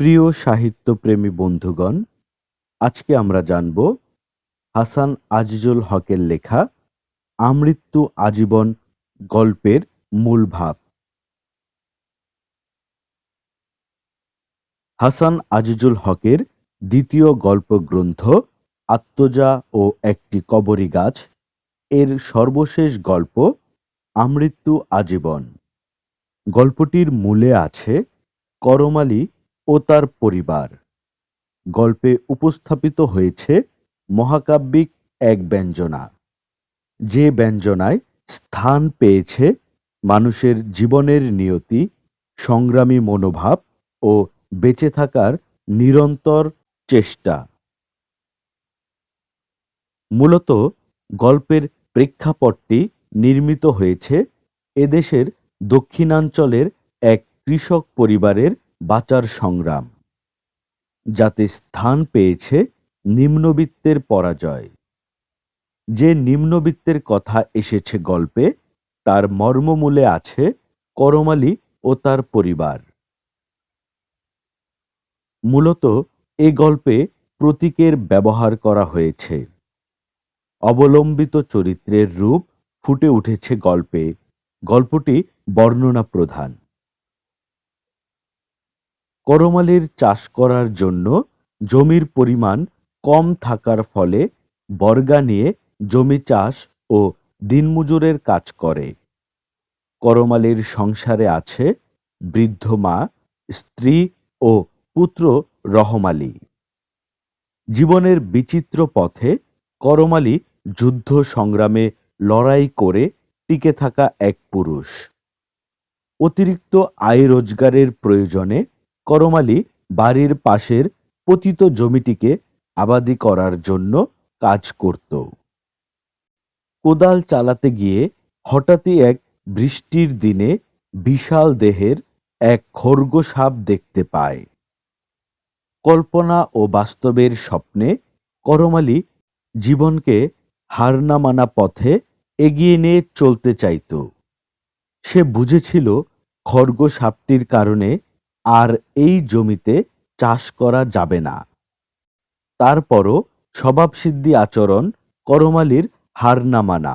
প্রিয় সাহিত্যপ্রেমী বন্ধুগণ, আজকে আমরা জানব হাসান আজিজুল হকের লেখা আমৃত্যু আজীবন গল্পের মূল ভাব। হাসান আজিজুল হকের দ্বিতীয় গল্পগ্রন্থ আত্মজা ও একটি কবরী গাছ, এর সর্বশেষ গল্প আমৃত্যু আজীবন। গল্পটির মূলে আছে করমালি ও তার পরিবার। গল্পে উপস্থাপিত হয়েছে মহাকাব্যিক এক ব্যঞ্জনা। যে ব্যঞ্জনায় স্থান পেয়েছে মানুষের জীবনের নিয়তি, সংগ্রামী মনোভাব ও বেঁচে থাকার নিরন্তর চেষ্টা। মূলত গল্পের প্রেক্ষাপটটি নির্মিত হয়েছে এদেশের দক্ষিণাঞ্চলের এক কৃষক পরিবারের বাঁচার সংগ্রাম, যাতে স্থান পেয়েছে নিম্নবিত্তের পরাজয়। যে নিম্নবিত্তের কথা এসেছে গল্পে, তার মর্মমূলে আছে করমালি ও তার পরিবার। মূলত এ গল্পে প্রতীকের ব্যবহার করা হয়েছে। অবলম্বিত চরিত্রের রূপ ফুটে উঠেছে গল্পে। গল্পটি বর্ণনা প্রধান করমালির চাষ করার জন্য জমির পরিমাণ কম থাকার ফলে বর্গা নিয়ে জমি চাষ ও দিনমজুরের কাজ করে। করমালির সংসারে আছে বৃদ্ধ মা, স্ত্রী ও পুত্র রহমালি। জীবনের বিচিত্র পথে করমালি যুদ্ধ সংগ্রামে লড়াই করে টিকে থাকা এক পুরুষ। অতিরিক্ত আয় রোজগারের প্রয়োজনে করমালি বাড়ির পাশের পতিত জমিটিকে আবাদি করার জন্য কাজ করত। কোদাল চালাতে গিয়ে হঠাৎই এক বৃষ্টির দিনে বিশাল দেহের এক খরগোসাপ দেখতে পায়। কল্পনা ও বাস্তবের স্বপ্নে করমালি জীবনকে হার না মানা পথে এগিয়ে নিয়ে চলতে চাইত। সে বুঝেছিল খরগোসাপটির কারণে আর এই জমিতে চাষ করা যাবে না। তারপরও স্বভাবসিদ্ধি আচরণ করমালির হার না মানা,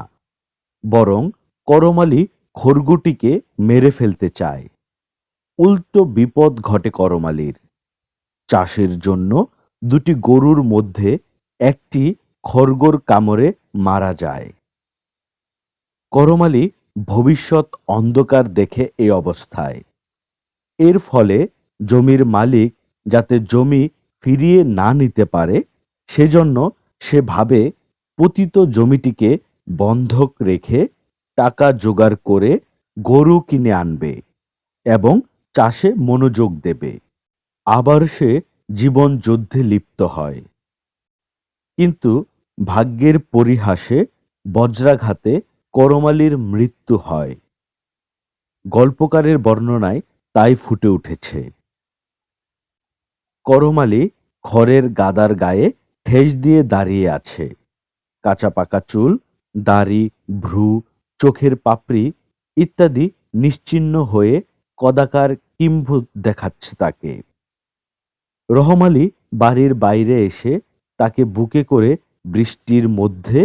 বরং করমালি খরগুটিকে মেরে ফেলতে চায়। উল্টো বিপদ ঘটে করমালির। চাষের জন্য দুটি গরুর মধ্যে একটি খরগোর কামড়ে মারা যায়। করমালি ভবিষ্যৎ অন্ধকার দেখে এই অবস্থায়। এর ফলে জমির মালিক যাতে জমি ফিরিয়ে না নিতে পারে, সেজন্য সে ভাবে পতিত জমিটিকে বন্ধক রেখে টাকা জোগাড় করে গরু কিনে আনবে এবং চাষে মনোযোগ দেবে। আবার সে জীবন যুদ্ধে লিপ্ত হয়। কিন্তু ভাগ্যের পরিহাসে বজ্রাঘাতে করমালির মৃত্যু হয়। গল্পকারের বর্ণনায় তাই ফুটে উঠেছে। করমালি খড়ের গাদার গায়ে ঠেস দিয়ে দাঁড়িয়ে আছে। কাঁচা পাকা চুল, দাড়ি, ভ্রু, চোখের পাপড়ি ইত্যাদি নিশ্চিহ্ন হয়ে কদাকার কিম্ভূত দেখাচ্ছে তাকে। রহমালি বাড়ির বাইরে এসে তাকে বুকে করে বৃষ্টির মধ্যে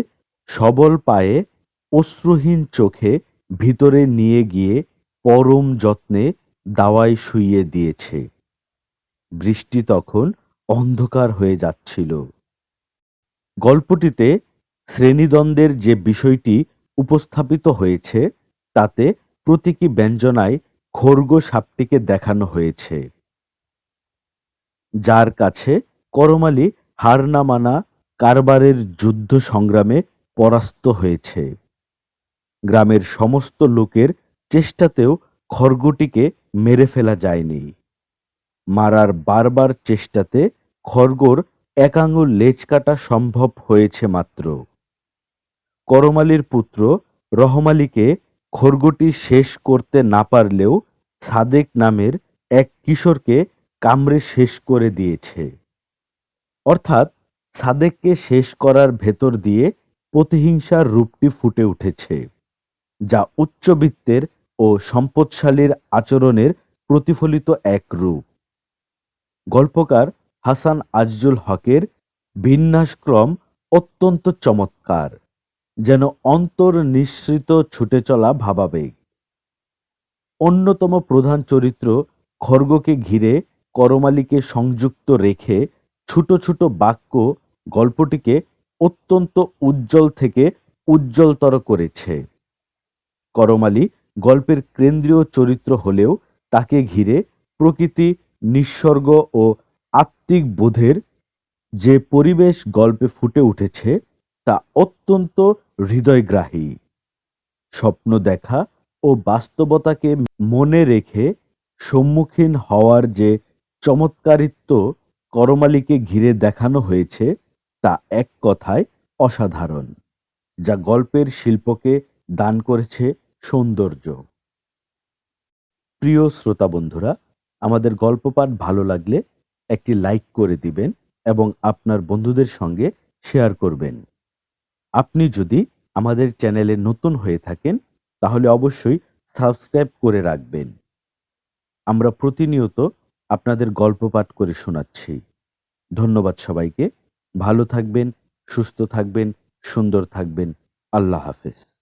সবল পায়ে অশ্রুহীন চোখে ভিতরে নিয়ে গিয়ে পরম যত্নে দাওয়ায় শুইয়ে দিয়েছে। বৃষ্টি তখন অন্ধকার হয়ে যাচ্ছিল। গল্পটিতে শ্রেণীদ্বন্দ্বের যে বিষয়টি উপস্থাপিত হয়েছে, তাতে প্রতীকী ব্যঞ্জনায় খর্গ সাপটিকে দেখানো হয়েছে। যার কাছে করমালি হার না মানা কারবারের যুদ্ধ সংগ্রামে পরাস্ত হয়েছে। গ্রামের সমস্ত লোকের চেষ্টাতেও খড়গটিকে মেরে ফেলা যায়নি। মারার বারবার চেষ্টাতে খড়গোর এক লেজ কাটা সম্ভব হয়েছে মাত্র। করমালির পুত্র রহমালিকে খড়গটি শেষ করতে না পারলেও সাদেক নামের এক কিশোরকে কামড়ে শেষ করে দিয়েছে। অর্থাৎ সাদেককে শেষ করার ভেতর দিয়ে প্রতিহিংসার রূপটি ফুটে উঠেছে, যা উচ্চবিত্তের ও সম্পদশালীর আচরণের প্রতিফলিত এক রূপ। গল্পকার হাসান আজিজুল হকের বিন্যাসক্রম অত্যন্ত চমৎকার, যেন অন্তর নিঃসৃত ছুটে চলা ভাবাবেগ। অন্যতম প্রধান চরিত্র খর্গকে ঘিরে করমালিকে সংযুক্ত রেখে ছোট ছোট বাক্য গল্পটিকে অত্যন্ত উজ্জ্বল থেকে উজ্জ্বলতর করেছে। করমালি গল্পের কেন্দ্রীয় চরিত্র হলেও তাকে ঘিরে প্রকৃতি নিঃসর্গ ও আত্মিক বোধের যে পরিবেশ গল্পে ফুটে উঠেছে, তা অত্যন্ত হৃদয়গ্রাহী। স্বপ্ন দেখা ও বাস্তবতাকে মনে রেখে সম্মুখীন হওয়ার যে চমৎকারিত্ব করমালিকে ঘিরে দেখানো হয়েছে, তা এক কথায় অসাধারণ, যা গল্পের শিল্পকে দান করেছে সৌন্দর্য। প্রিয় শ্রোতা বন্ধুরা, আমাদের গল্প পাঠ ভালো লাগলে একটি লাইক করে দিবেন এবং আপনার বন্ধুদের সঙ্গে শেয়ার করবেন। আপনি যদি আমাদের চ্যানেলে নতুন হয়ে থাকেন, তাহলে অবশ্যই সাবস্ক্রাইব করে রাখবেন। আমরা প্রতিনিয়ত আপনাদের গল্প পাঠ করে শোনাচ্ছি। ধন্যবাদ সবাইকে। ভালো থাকবেন, সুস্থ থাকবেন, সুন্দর থাকবেন। আল্লাহ হাফেজ।